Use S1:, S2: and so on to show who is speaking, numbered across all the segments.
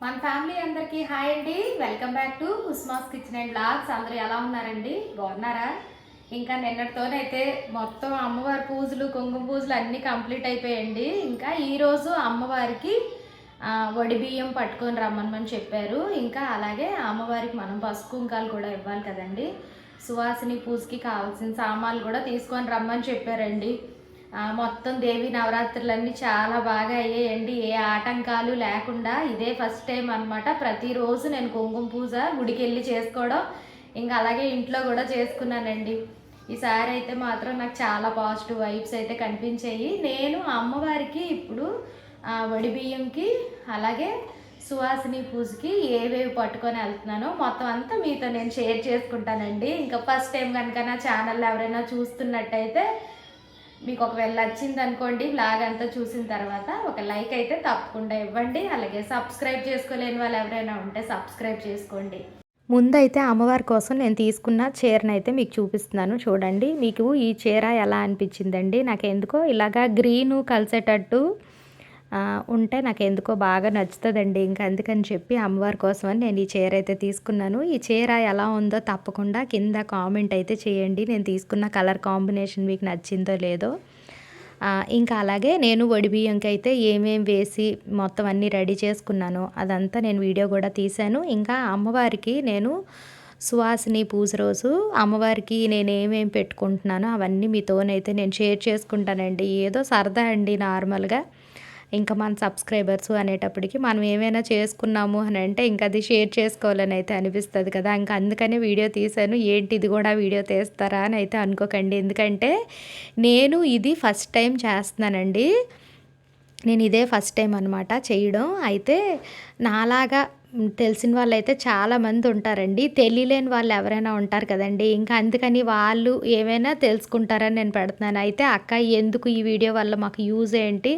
S1: మన ఫ్యామిలీ అందరికీ హాయ్ అండి. Welcome back to Usma's kitchen and logs. అందరూ ఎలా ఉన్నారండి? బాగున్నారా? ఇంకా నిన్నటితోనైతే మొత్తం అమ్మవారి పూజలు కుంకుమ పూజలు అన్నీ కంప్లీట్ అయిపోయాయండి. ఇంకా ఈరోజు అమ్మవారికి వడి బియ్యం పట్టుకొని రమ్మని చెప్పారు. ఇంకా అలాగే అమ్మవారికి మనం పసుపు కుంకాలు కూడా ఇవ్వాలి కదండి. సువాసిని పూజకి కావాల్సిన సామాన్లు కూడా తీసుకొని రమ్మని చెప్పారండి. మొత్తం దేవి నవరాత్రులన్నీ చాలా బాగా అయ్యాయండి. ఏ ఆటంకాలు లేకుండా ఇదే ఫస్ట్ టైం అనమాట ప్రతిరోజు నేను కుంకుమ పూజ గుడికి వెళ్ళి చేసుకోవడం ఇంకా అలాగే ఇంట్లో కూడా చేసుకున్నానండి. ఈసారి అయితే మాత్రం నాకు చాలా పాజిటివ్ వైబ్స్ అయితే కనిపించాయి. నేను అమ్మవారికి ఇప్పుడు వడి బియ్యంకి అలాగే సువాసిని పూజకి ఏవేవి పట్టుకొని వెళ్తున్నానో మొత్తం అంతా మీతో నేను షేర్ చేసుకుంటానండి. ఇంకా ఫస్ట్ టైం కనుక నా ఛానల్ ఎవరైనా చూస్తున్నట్టయితే మీకు ఒకవేళ నచ్చింది అనుకోండి బ్లాగ్ అంతా చూసిన తర్వాత ఒక లైక్ అయితే తప్పకుండా ఇవ్వండి. అలాగే సబ్స్క్రైబ్ చేసుకోలేని వాళ్ళు ఎవరైనా ఉంటే సబ్స్క్రైబ్ చేసుకోండి.
S2: ముందైతే అమ్మవారి కోసం నేను తీసుకున్న చీరను అయితే మీకు చూపిస్తున్నాను. చూడండి మీకు ఈ చీర ఎలా అనిపించిందండి? నాకు ఎందుకో ఇలాగా గ్రీను కలిసేటట్టు ఉంటే నాకు ఎందుకో బాగా నచ్చుతుందండి. ఇంకా అందుకని చెప్పి అమ్మవారి కోసం అని నేను ఈ చీర అయితే తీసుకున్నాను. ఈ చీర ఎలా ఉందో తప్పకుండా కింద కామెంట్ అయితే చేయండి. నేను తీసుకున్న కలర్ కాంబినేషన్ మీకు నచ్చిందో లేదో. ఇంకా అలాగే నేను వడి బియ్యంకి అయితే ఏమేం వేసి మొత్తం అన్నీ రెడీ చేసుకున్నాను అదంతా నేను వీడియో కూడా తీశాను. ఇంకా అమ్మవారికి నేను సువాసిని పూజ రోజు అమ్మవారికి నేను ఏమేమి పెట్టుకుంటున్నానో అవన్నీ మీతోనైతే నేను షేర్ చేసుకుంటానండి. ఏదో సరదా అండి నార్మల్గా. ఇంకా మన సబ్స్క్రైబర్స్ అనేటప్పటికి మనం ఏమైనా చేసుకున్నాము అని అంటే ఇంకా అది షేర్ చేసుకోవాలని అయితే అనిపిస్తుంది కదా. ఇంకా అందుకనే వీడియో తీశాను ఏంటి ఇది కూడా వీడియో తీస్తారా అని అయితే అనుకోకండి. ఎందుకంటే నేను ఇది ఫస్ట్ టైం చేస్తున్నానండి. నేను ఇదే ఫస్ట్ టైం అనమాట చేయడం. అయితే నాలాగా తెలిసిన వాళ్ళు అయితే చాలామంది ఉంటారండి. తెలియలేని వాళ్ళు ఎవరైనా ఉంటారు కదండి. ఇంకా అందుకని వాళ్ళు ఏమైనా తెలుసుకుంటారని నేను పెడుతున్నాను. అయితే అక్క ఎందుకు ఈ వీడియో వల్ల మాకు యూజ్ ఏంటి?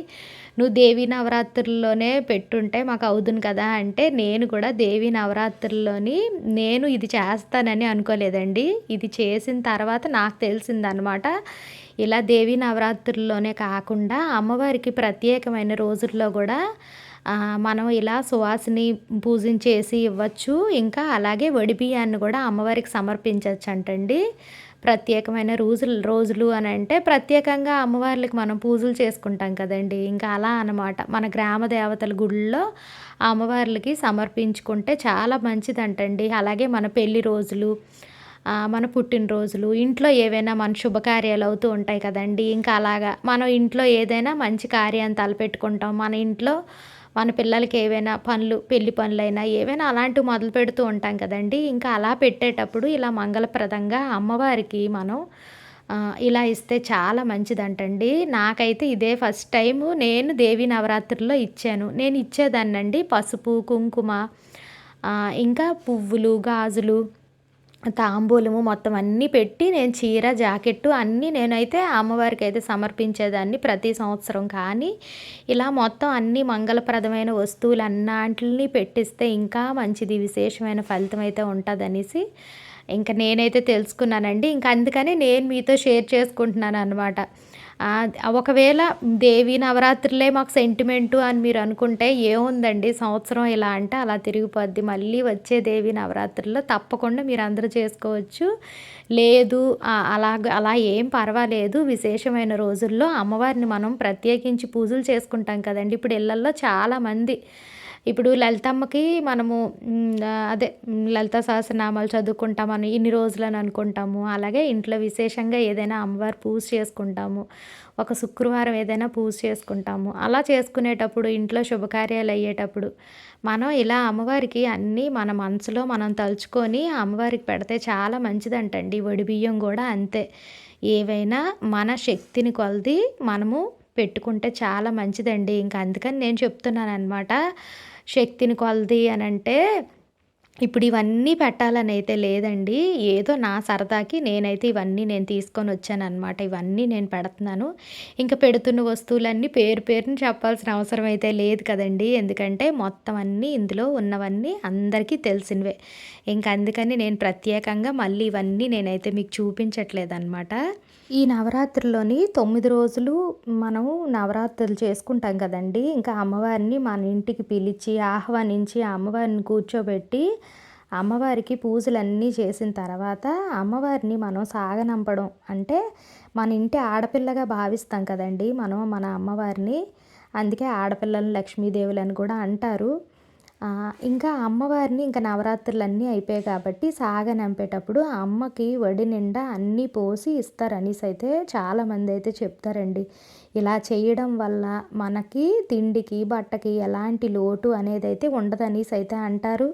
S2: నువ్వు దేవి నవరాత్రుల్లోనే పెట్టుంటే మాకు అవుతుంది కదా అంటే నేను కూడా దేవి నవరాత్రుల్లోని నేను ఇది చేస్తానని అనుకోలేదండి. ఇది చేసిన తర్వాత నాకు తెలిసిందనమాట. ఇలా దేవి నవరాత్రుల్లోనే కాకుండా అమ్మవారికి ప్రత్యేకమైన రోజుల్లో కూడా మనం ఇలా సువాసిని పూజించేసి ఇవ్వచ్చు. ఇంకా అలాగే వడి బియ్యాన్ని కూడా అమ్మవారికి సమర్పించవచ్చు అంటండి ప్రత్యేకమైన రోజులు రోజులు అని అంటే ప్రత్యేకంగా అమ్మవార్లకి మనం పూజలు చేసుకుంటాం కదండి. ఇంకా అలా అన్నమాట. మన గ్రామ దేవతల గుళ్ళో అమ్మవార్లకి సమర్పించుకుంటే చాలా మంచిదంటండి. అలాగే మన పెళ్ళి రోజులు మన పుట్టినరోజులు ఇంట్లో ఏవైనా మన శుభకార్యాలు అవుతూ ఉంటాయి కదండి. ఇంకా అలాగా మనం ఇంట్లో ఏదైనా మంచి కార్యాన్ని తలపెట్టుకుంటాం. మన ఇంట్లో మన పిల్లలకి ఏవైనా పనులు పెళ్ళి పనులైనా ఏవైనా అలాంటివి మొదలు పెడుతూ ఉంటాం కదండి. ఇంకా అలా పెట్టేటప్పుడు ఇలా మంగళప్రదంగా అమ్మవారికి మనం ఇలా ఇస్తే చాలా మంచిదంటండి. నాకైతే ఇదే ఫస్ట్ టైము. నేను దేవి నవరాత్రుల్లో ఇచ్చాను. నేను ఇచ్చేదాన్నండి పసుపు కుంకుమ ఇంకా పువ్వులు గాజులు తాంబూలము మొత్తం అన్నీ పెట్టి నేను చీర జాకెట్టు అన్నీ నేనైతే అమ్మవారికి అయితే సమర్పించేదాన్ని ప్రతి సంవత్సరం. కానీ ఇలా మొత్తం అన్ని మంగళప్రదమైన వస్తువులు అన్నాంటిని పెట్టిస్తే ఇంకా మంచిది విశేషమైన ఫలితం అయితే ఉంటుందనేసి ఇంకా నేనైతే తెలుసుకున్నానండి. ఇంకా అందుకని నేను మీతో షేర్ చేసుకుంటున్నాను అనమాట ఒకవేళ దేవి నవరాత్రులే మాకు సెంటిమెంటు అని మీరు అనుకుంటే ఏముందండి? సంవత్సరం ఇలా అంటే అలా తిరిగిపోద్ది. మళ్ళీ వచ్చే దేవి నవరాత్రుల్లో తప్పకుండా మీరు అందరూ చేసుకోవచ్చు. లేదు అలా అలా ఏం పర్వాలేదు. విశేషమైన రోజుల్లో అమ్మవారిని మనం ప్రత్యేకించి పూజలు చేసుకుంటాం కదండి. ఇప్పుడు ఇళ్ళల్లో చాలామంది ఇప్పుడు లలితమ్మకి మనము అదే లలిత సహస్రనామాలు చదువుకుంటామని ఇన్ని రోజులని అనుకుంటాము. అలాగే ఇంట్లో విశేషంగా ఏదైనా అమ్మవారి పూజ చేసుకుంటాము. ఒక శుక్రవారం ఏదైనా పూజ చేసుకుంటాము. అలా చేసుకునేటప్పుడు ఇంట్లో శుభకార్యాలు అయ్యేటప్పుడు మనం ఇలా అమ్మవారికి అన్నీ మన మనసులో మనం తలుచుకొని అమ్మవారికి పెడితే చాలా మంచిదంటండి. వడి బియ్యం కూడా అంతే. ఏవైనా మన శక్తిని కొలది మనము పెట్టుకుంటే చాలా మంచిదండి. ఇంకా అందుకని నేను చెప్తున్నాను అనమాట శక్తిని కొలది అని అంటే ఇప్పుడు ఇవన్నీ పెట్టాలని అయితే లేదండి. ఏదో నా సరదాకి నేనైతే ఇవన్నీ నేను తీసుకొని వచ్చానన్నమాట. ఇవన్నీ నేను పెడుతున్నాను. ఇంకా పెడుతున్న వస్తువులన్నీ పేరు పేరుని చెప్పాల్సిన అవసరం అయితే లేదు కదండి. ఎందుకంటే మొత్తం అన్నీ ఇందులో ఉన్నవన్నీ అందరికీ తెలిసినవే. ఇంకా అందుకని నేను ప్రత్యేకంగా మళ్ళీ ఇవన్నీ నేనైతే మీకు చూపించట్లేదు అనమాట ఈ నవరాత్రిలోని తొమ్మిది రోజులు మనం నవరాత్రులు చేసుకుంటాం కదండి. ఇంకా అమ్మవారిని మన ఇంటికి పిలిచి ఆహ్వానించి అమ్మవారిని కూర్చోబెట్టి అమ్మవారికి పూజలన్నీ చేసిన తర్వాత అమ్మవారిని మనం సాగనంపడం అంటే మన ఇంటి ఆడపిల్లగా భావిస్తాం కదండి. మనం మన అమ్మవారిని అందుకే ఆడపిల్లలను లక్ష్మీదేవులని కూడా అంటారు. ఇంకా అమ్మవారిని ఇంకా నవరాత్రులు అన్నీ అయిపోయాయి కాబట్టి సాగనంపేటప్పుడు ఆ అమ్మకి వడి నిండా అన్నీ పోసి ఇస్తారనేసి అయితే చాలామంది అయితే చెప్తారండి. ఇలా చేయడం వల్ల మనకి తిండికి బట్టకి ఎలాంటి లోటు అనేది అయితే ఉండదనేసి అయితే అంటారు.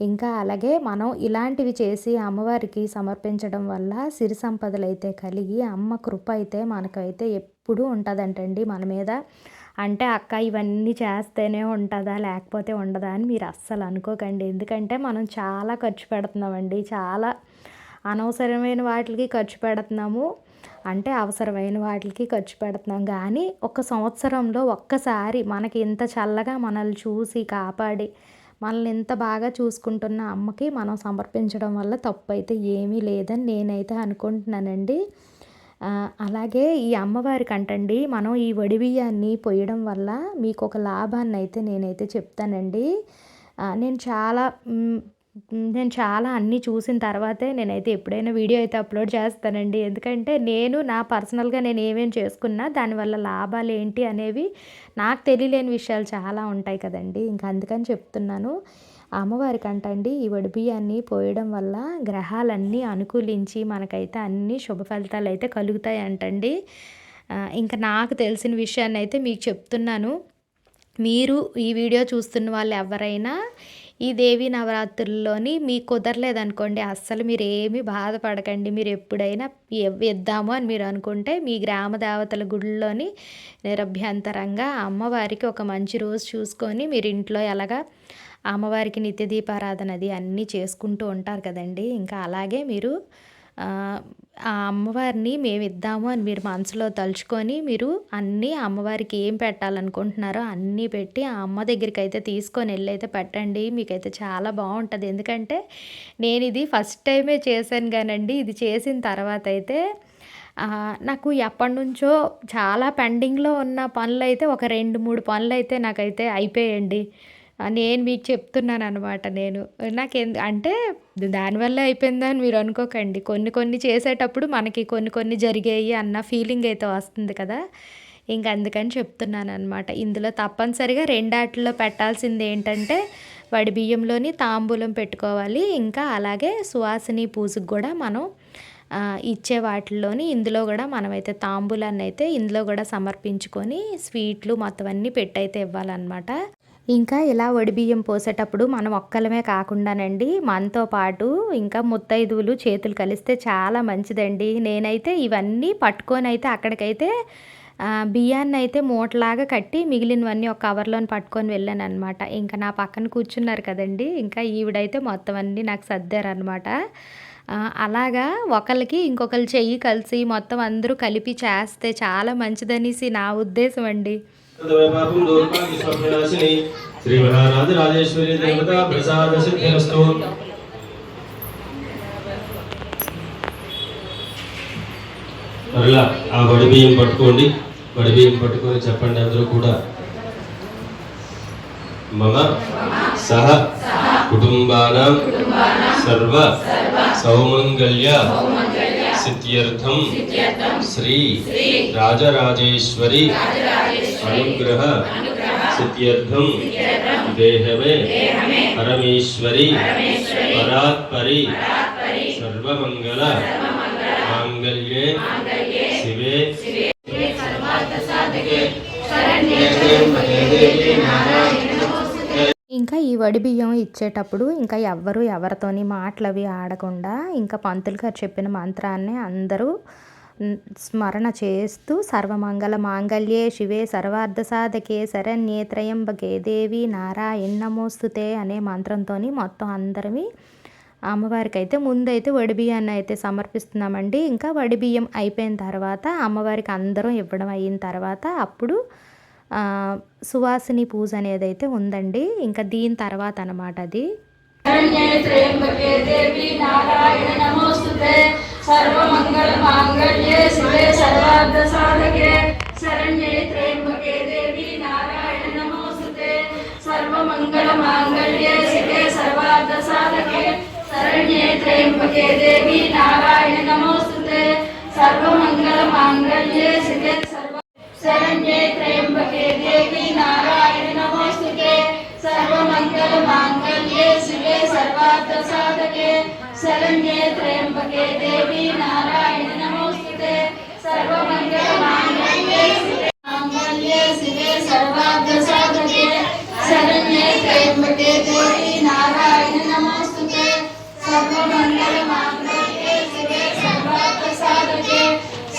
S2: ఇంకా అలాగే మనం ఇలాంటివి చేసి అమ్మవారికి సమర్పించడం వల్ల సిరి సంపదలు అయితే కలిగి అమ్మ కృప అయితే మనకైతే ఎప్పుడూ ఉంటుందంటండి మన మీద. అంటే అక్క ఇవన్నీ చేస్తేనే ఉంటుందా? లేకపోతే ఉండదా? అని మీరు అస్సలు అనుకోకండి. ఎందుకంటే మనం చాలా ఖర్చు పెడుతున్నామండి. చాలా అనవసరమైన వాటికి ఖర్చు పెడుతున్నాము. అంటే అవసరమైన వాటికి ఖర్చు పెడుతున్నాం. కానీ ఒక సంవత్సరంలో ఒక్కసారి మనకి ఇంత చల్లగా మనల్ని చూసి కాపాడి మనల్ని ఇంత బాగా చూసుకుంటున్న అమ్మకి మనం సమర్పించడం వల్ల తప్పు అయితే ఏమీ లేదని నేనైతే అనుకుంటున్నానండి. అలాగే ఈ అమ్మవారికి అంటండి మనం ఈ వడి పొయ్యడం వల్ల మీకు ఒక లాభాన్ని అయితే నేనైతే చెప్తానండి. నేను చాలా నేను చాలా అన్నీ చూసిన తర్వాతే నేనైతే ఎప్పుడైనా వీడియో అయితే అప్లోడ్ చేస్తానండి. ఎందుకంటే నేను నా పర్సనల్గా నేను ఏమేమి చేసుకున్నా దానివల్ల లాభాలు ఏంటి అనేవి నాకు తెలియలేని విషయాలు చాలా ఉంటాయి కదండి. ఇంకా అందుకని చెప్తున్నాను. అమ్మవారికి అంటండి ఈ వడి బియ్యాన్ని పోయడం వల్ల గ్రహాలన్నీ అనుకూలించి మనకైతే అన్ని శుభ ఫలితాలు అయితే కలుగుతాయి అంటండి ఇంకా నాకు తెలిసిన విషయాన్ని అయితే మీకు చెప్తున్నాను. మీరు ఈ వీడియో చూస్తున్న వాళ్ళు ఎవరైనా ఈ దేవి నవరాత్రుల్లోని మీకు కుదరలేదనుకోండి అస్సలు మీరు ఏమీ బాధపడకండి. మీరు ఎప్పుడైనా ఇద్దాము అని మీరు అనుకుంటే మీ గ్రామ దేవతల గుడిలోని నిరభ్యంతరంగా అమ్మవారికి ఒక మంచి రోజు చూసుకొని మీరు ఇంట్లో ఎలాగా అమ్మవారికి నిత్య దీపారాధన అది అన్నీ చేసుకుంటూ ఉంటారు కదండి. ఇంకా అలాగే మీరు ఆ, అమ్మవారిని మేము ఇద్దాము అని మీరు మనసులో తలుచుకొని మీరు అన్నీ అమ్మవారికి ఏం పెట్టాలనుకుంటున్నారో అన్నీ పెట్టి ఆ అమ్మ దగ్గరికి అయితే తీసుకొని వెళ్ళి అయితే పెట్టండి. మీకైతే చాలా బాగుంటుంది. ఎందుకంటే నేను ఇది ఫస్ట్ టైమే చేశాను కానండి. ఇది చేసిన తర్వాత అయితే నాకు ఎప్పటి నుంచో చాలా పెండింగ్లో ఉన్న పనులు అయితే ఒక రెండు మూడు పనులు అయితే నాకైతే అయిపోయండి నేను మీకు చెప్తున్నాను అనమాట నేను. నాకు ఎందు అంటే దానివల్ల అయిపోయిందని మీరు అనుకోకండి. కొన్ని కొన్ని చేసేటప్పుడు మనకి కొన్ని కొన్ని జరిగాయి అన్న ఫీలింగ్ అయితే వస్తుంది కదా. ఇంక అందుకని చెప్తున్నాను అనమాట ఇందులో తప్పనిసరిగా రెండాటిలో పెట్టాల్సింది ఏంటంటే వడి బియ్యంలోని తాంబూలం పెట్టుకోవాలి. ఇంకా అలాగే సువాసిని పూజకు కూడా మనం ఇచ్చే వాటిల్లోని ఇందులో కూడా మనమైతే తాంబూలాన్ని అయితే ఇందులో కూడా సమర్పించుకొని స్వీట్లు మొత్తం అన్నీ పెట్టయితే ఇవ్వాలన్నమాట. ఇంకా ఇలా వడి బియ్యం పోసేటప్పుడు మనం ఒక్కలమే కాకుండానండి మనతో పాటు ఇంకా ముత్తైదువులు చేతులు కలిస్తే చాలా మంచిదండి. నేనైతే ఇవన్నీ పట్టుకొని అయితే అక్కడికైతే బియ్యాన్ని అయితే మూటలాగా కట్టి మిగిలినవన్నీ ఒక కవర్లోని పట్టుకొని వెళ్ళాను అనమాట ఇంకా నా పక్కన కూర్చున్నారు కదండి ఇంకా ఈవిడైతే మొత్తం అన్నీ నాకు సర్దారనమాట అలాగా ఒకరికి ఇంకొకరు చెయ్యి కలిసి మొత్తం అందరూ కలిపి చేస్తే చాలా మంచిదనేసి నా ఉద్దేశం అండి
S3: శ్రీ మహారాజరాజేశ్వరి దేవత ప్రసాద సిద్ధిరస్తు మరలా ఆ వడి బియ్యం పట్టుకోండి. వడి బియ్యం పట్టుకొని చెప్పండి అందరూ కూడా. మమ సహ కుటుంబానాం సర్వ సౌమంగళ్య సిద్ధ్యర్థం శ్రీ రాజరాజేశ్వరి అనుగ్రహ సిద్ధ్యర్థం దేహమే పరమేశ్వరి పరాత్పరి సర్వమంగళ మాంగళ్యే శివే
S2: ఇంకా ఈ వడి బియ్యం ఇచ్చేటప్పుడు ఇంకా ఎవ్వరు ఎవరితోని మాటలు అవి ఆడకుండా ఇంకా పంతులు గారు చెప్పిన మంత్రాన్ని అందరూ స్మరణ చేస్తూ సర్వమంగళ మాంగళ్యే శివే సర్వార్థ సాధకే శరణ్యే త్రయంబకే దేవి నారాయణ నమోస్తుతే అనే మంత్రంతో మొత్తం అందరివి అమ్మవారికి అయితే ముందైతే వడిబియ్యాన్ని అయితే సమర్పిస్తున్నామండి. ఇంకా వడి బియ్యం అయిపోయిన తర్వాత అమ్మవారికి అందరం ఇవ్వడం అయిన తర్వాత అప్పుడు సువాసిని పూజ అనేది అయితే ఉందండి. ఇంకా దీని తర్వాత అనమాట అది.
S4: శరణ్యే త్రయంబకే దేవి నారాయణ నమోస్తుతే సర్వమంగళ మాంగళ్యే శివే సర్వార్థ సాధకే శరణ్యే త్రయంబకే దేవి నారాయణ నమోస్తుతే సర్వమంగళ మాంగళ్యే శివే సర్వార్థ సాధకే శరణ్యే త్రయంబకే దేవి నారాయణ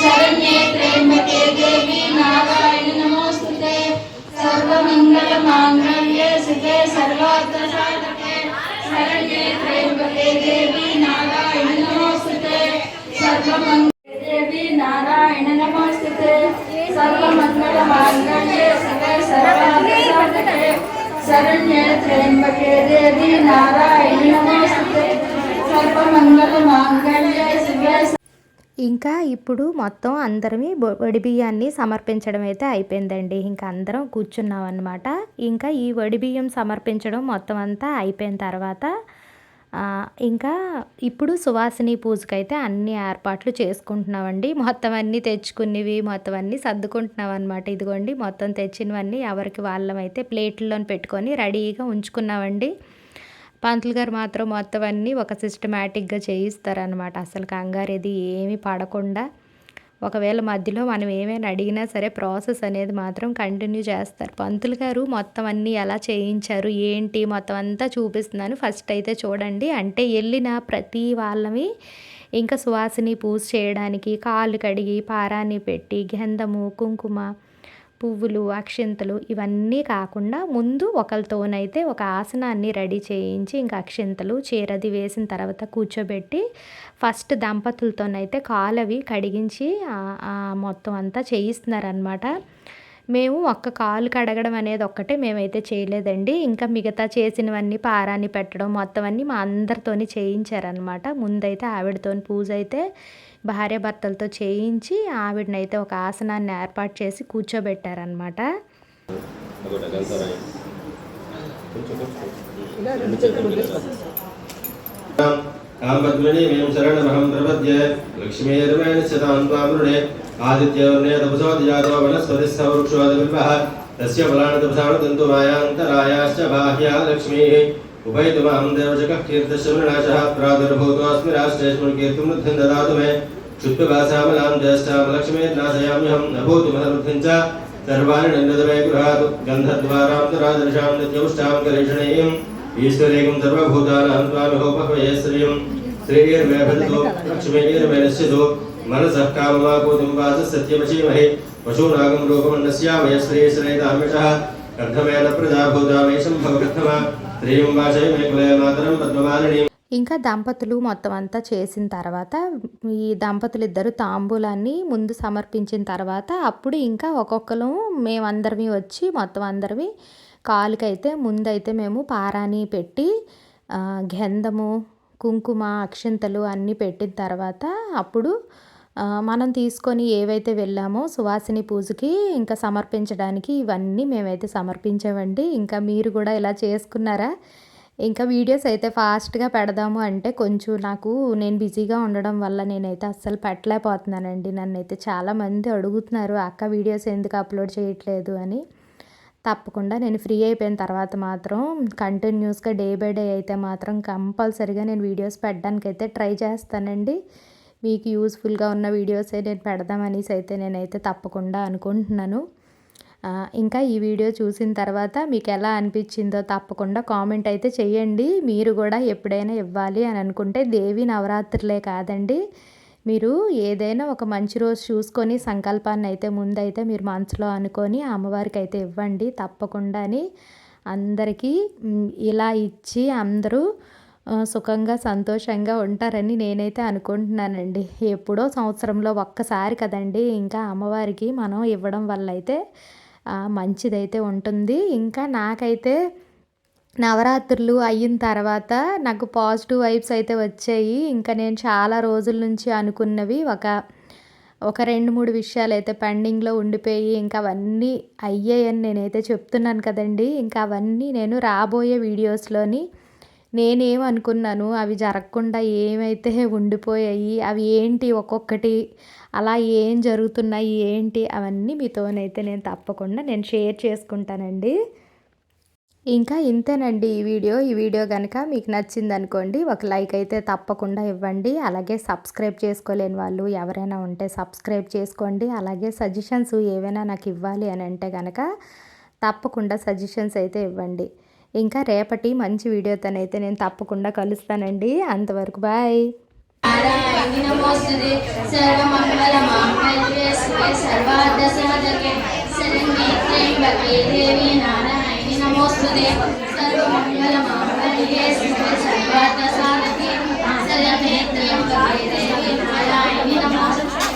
S4: शरण्ये देवी नारायण, नमोस्तुते। सर्वमङ्गलमाङ्गल्ये शिवे सर्वार्थसाधके। शरण्ये त्र्यम्बके देवी नारायण, नमोस्तुते। सर्वमङ्गले देवी नारायण, नमोस्तुते। सर्वमङ्गलमाङ्गल्ये शिवे सर्वार्थसाधके। शरण्ये त्र्यम्बके देवी नारायण, नमोस्तुते। सर्वमङ्गलमाङ्गल्ये शिवे
S2: ఇంకా ఇప్పుడు మొత్తం అందరమి బొ- వడి బియ్యాన్ని సమర్పించడం అయితే అయిపోయిందండి. ఇంకా అందరం కూర్చున్నాం అనమాట ఇంకా ఈ వడి బియ్యం సమర్పించడం మొత్తం అంతా అయిపోయిన తర్వాత ఇంకా ఇప్పుడు సువాసిని పూజకైతే అన్ని ఏర్పాట్లు చేసుకుంటున్నామండి. మొత్తం అన్నీ తెచ్చుకున్నవి మొత్తం అన్నీ సర్దుకుంటున్నాం అనమాట ఇదిగోండి మొత్తం తెచ్చినవన్నీ ఎవరికి వాళ్ళమైతే ప్లేట్లలో పెట్టుకొని రెడీగా ఉంచుకున్నామండి. పంతులు గారు మాత్రం మొత్తం అన్నీ ఒక సిస్టమేటిక్గా చేయిస్తారనమాట అసలు కంగారు ఇది ఏమీ పడకుండా ఒకవేళ మధ్యలో మనం ఏమైనా అడిగినా సరే ప్రాసెస్ అనేది మాత్రం కంటిన్యూ చేస్తారు. పంతులు గారు మొత్తం అన్నీ ఎలా చేయించారు ఏంటి మొత్తం అంతా చూపిస్తున్నాను. ఫస్ట్ అయితే చూడండి అంటే వెళ్ళిన ప్రతి వాళ్ళవి ఇంకా సువాసిని పూజ చేయడానికి కాళ్ళు కడిగి పారాన్ని పెట్టి గంధము కుంకుమ పువ్వులు అక్షింతలు ఇవన్నీ కాకుండా ముందు ఒకరితోనైతే ఒక ఆసనాన్ని రెడీ చేయించి ఇంకా అక్షింతలు చీరది వేసిన తర్వాత కూర్చోబెట్టి ఫస్ట్ దంపతులతోనైతే కాలవి కడిగించి ఆ- మొత్తం అంతా చేయిస్తున్నారనమాట మేము ఒక్క కాలు కడగడం అనేది ఒక్కటే మేమైతే చేయలేదండి. ఇంకా మిగతా చేసినవన్నీ పారాన్ని పెట్టడం మొత్తం అన్నీ మా అందరితోని చేయించారనమాట ముందైతే ఆవిడతోని పూజ అయితే భార్యాభర్తలతో చేయించి ఆవిడనైతే ఒక ఆసనాన్ని ఏర్పాటు చేసి కూర్చోబెట్టారనమాట.
S3: కొంచెం काम्बद्मिणी में शरणमहं प्रपद्ये लक्ष्मीर्मेण शतां त्वामृणे आदित्यवर्णे तपसोऽतिजातो वनस्पतिस्थवृक्षोऽतिबिम्बः तस्य फलानतपसाणुतन्तु मायान्तरायाश्च बाह्या लक्ष्मीः। उभयतुमहं देवजकः कीर्तशमृणाशः प्रादुर्भूतोऽस्मि राष्ट्रेष्मकीर्तुं वृद्धिं ददातु मे। क्षुत्पभासामलां ज्येष्ठां लक्ष्मीर्नाशयाम्यहं न भूतुमधवृद्धिं च। सर्वाणि नन्ददवे गृहात् गन्धद्वारां राजर्षां नित्यौष्टां कलेषणीयम् ఈశ్వరేకం సర్వభూతానాం త్వానుహోపహయేశ్వర్యం శ్రేయర్వేభజతో లక్ష్మీర్వేనశ్యతో మనసః కామమాకూతుం వాచ సత్యమచీమహే పశూనాగం రూపమన్నస్యామయశ్రేయశ్రేతామిషः కర్ధమేన ప్రజాభూతామేషం భవకర్ధమ త్రేయం వాచయమే కులయమాతరం పద్మమాలినీం.
S2: ఇంకా దంపతులు మొత్తం అంతా చేసిన తర్వాత ఈ దంపతులు ఇద్దరు తాంబూలాన్ని ముందు సమర్పించిన తర్వాత అప్పుడు ఇంకా ఒక్కొక్కరు మేమందరివి వచ్చి మొత్తం అందరివి కాలుకైతే ముందైతే మేము పారాని పెట్టి గంధము కుంకుమ అక్షింతలు అన్నీ పెట్టిన తర్వాత అప్పుడు మనం తీసుకొని ఏవైతే వెళ్ళామో సువాసిని పూజకి ఇంకా సమర్పించడానికి ఇవన్నీ మేమైతే సమర్పించామండి. ఇంకా మీరు కూడా ఇలా చేసుకున్నారా? ఇంకా వీడియోస్ అయితే ఫాస్ట్గా పెడదాము అంటే కొంచెం నాకు నేను బిజీగా ఉండడం వల్ల నేనైతే అస్సలు పెట్టలేకపోతున్నానండి. నన్ను అయితే చాలామంది అడుగుతున్నారు అక్క వీడియోస్ ఎందుకు అప్లోడ్ చేయట్లేదు? అని. తప్పకుండా నేను ఫ్రీ అయిపోయిన తర్వాత మాత్రం కంటిన్యూస్గా డే బై డే అయితే మాత్రం కంపల్సరీగా నేను వీడియోస్ పెట్టడానికి అయితే ట్రై చేస్తానండి. మీకు యూస్ఫుల్గా ఉన్న వీడియోసే నేను పెడదామనేసి అయితే నేనైతే తప్పకుండా అనుకుంటున్నాను. ఇంకా ఈ వీడియో చూసిన తర్వాత మీకు ఎలా అనిపించిందో తప్పకుండా కామెంట్ అయితే చేయండి. మీరు కూడా ఎప్పుడైనా ఇవ్వాలి అని అనుకుంటే దేవి నవరాత్రులే కాదండి. మీరు ఏదైనా ఒక మంచి రోజు చూసుకొని సంకల్పాన్ని అయితే ముందైతే మీరు మనసులో అనుకొని అమ్మవారికి అయితే ఇవ్వండి. తప్పకుండాని అందరికీ ఇలా ఇచ్చి అందరూ సుఖంగా సంతోషంగా ఉంటారని నేనైతే అనుకుంటున్నానండి. ఎప్పుడో సంవత్సరంలో ఒక్కసారి కదండి ఇంకా అమ్మవారికి మనం ఇవ్వడం వల్ల అయితే మంచిదైతే ఉంటుంది. ఇంకా నాకైతే నవరాత్రులు అయిన తర్వాత నాకు పాజిటివ్ వైబ్స్ అయితే వచ్చాయి. ఇంకా నేను చాలా రోజుల నుంచి అనుకున్నవి ఒక ఒక రెండు మూడు విషయాలు అయితే పెండింగ్లో ఉండిపోయి ఇంకా అవన్నీ అయ్యాయని నేనైతే చెప్తున్నాను కదండి. ఇంకా అవన్నీ నేను రాబోయే వీడియోస్లోని నేనేమనుకున్నాను అవి జరగకుండా ఏమైతే ఉండిపోయాయి అవి ఏంటి ఒక్కొక్కటి అలా ఏం జరుగుతున్నాయి ఏంటి అవన్నీ మీతోనైతే నేను తప్పకుండా నేను షేర్ చేసుకుంటానండి. ఇంకా ఇంతేనండి ఈ వీడియో. ఈ వీడియో కనుక మీకు నచ్చింది అనుకోండి ఒక లైక్ అయితే తప్పకుండా ఇవ్వండి. అలాగే సబ్స్క్రైబ్ చేసుకోలేని వాళ్ళు ఎవరైనా ఉంటే సబ్స్క్రైబ్ చేసుకోండి. అలాగే సజెషన్స్ ఏవైనా నాకు ఇవ్వాలి అని అంటే కనుక తప్పకుండా సజెషన్స్ అయితే ఇవ్వండి. ఇంకా రేపటి మంచి వీడియోతోనైతే నేను తప్పకుండా కలుస్తానండి. అంతవరకు బాయ్.
S4: నారాయణి నమోస్తుతే దేవి నారాయణ నమోస్తుతే సర్వమంగళమాంగళ్యే శివే సర్వార్థసాధకే శరణ్యే త్ర్యంబకే దేవి నారాయణి నమోస్తుతే